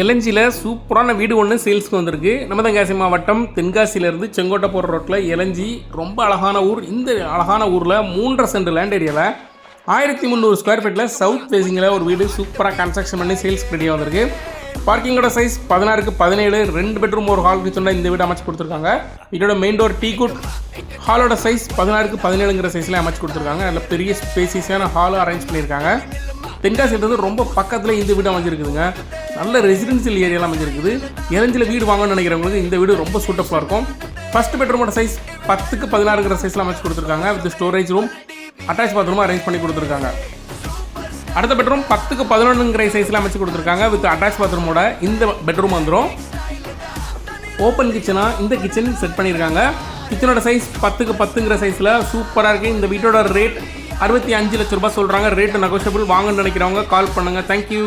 எலஞ்சியில் சூப்பரான வீடு ஒன்று சேல்ஸ்க்கு வந்திருக்கு. நம்ம தென்காசி மாவட்டம் தென்காசியிலேருந்து செங்கோட்டை போகிற ரோட்டில் எலஞ்சி. ரொம்ப அழகான ஊர். இந்த அழகான ஊரில் மூன்றரை சென்ட் லேண்ட் ஏரியாவில் ஆயிரத்தி முந்நூறு ஸ்கொயர் ஃபீட்டில் சவுத் ஃபேஸிங்கில் ஒரு வீடு சூப்பராக கன்ஸ்ட்ரக்ஷன் பண்ணி சேல்ஸ் ரெடியாக வந்திருக்கு. பார்க்கிங்கோட சைஸ் பதினாறுக்கு பதினேழு ரெண்டு பெட்ரூம் ஒரு ஹால் கிச்சனில் இந்த வீடு அமைச்சு கொடுத்துருக்காங்க. இதோட மெயின் டோர் டீ குட் ஹாலோட சைஸ் பதினாறுக்கு பதினேழுங்கிற சைஸில் அமைச்சு கொடுத்துருக்காங்க. நல்ல பெரிய ஸ்பேசியஸான ஹாலும் அரேஞ்ச் பண்ணியிருக்காங்க. தென்காசியிலிருந்து ரொம்ப பக்கத்தில் இந்த வீடு அமைஞ்சிருக்குதுங்க. நல்ல ரெசிடென்சியல் ஏரியாலாம் அமைஞ்சிருக்குது. இறஞ்சில் வீடு வாங்கணும்னு நினைக்கிறவங்களுக்கு இந்த வீடு ரொம்ப சூட்டபுளாக இருக்கும். ஃபர்ஸ்ட் பெட்ரூமோட சைஸ் பத்துக்கு பதினாறுங்கிற சைஸில் அமைச்சு கொடுத்துருக்காங்க. With storage room attach bathroom arrange பண்ணி கொடுத்துருக்காங்க. அடுத்த பெட்ரூம் பத்துக்கு பதினொன்றுங்கிற சைஸில் அமைச்சு கொடுத்துருக்காங்க. வித் அட்டாச் பாத்ரூமோட இந்த பெட்ரூம் வந்துடும் ஓப்பன் கிச்சனாக இந்த கிச்சன் செட் பண்ணியிருக்காங்க. கிச்சனோட சைஸ் பத்துக்கு பத்துங்கிற சைஸில் சூப்பராக இருக்குது இந்த வீட்டோட ரேட் அறுபத்தி அஞ்சு லட்ச ரூபாய் சொல்கிறாங்க ரேட்டு நெகோஷியபிள் வாங்கன்னு நினைக்கிறவங்க கால் பண்ணுங்கள் தேங்க்யூ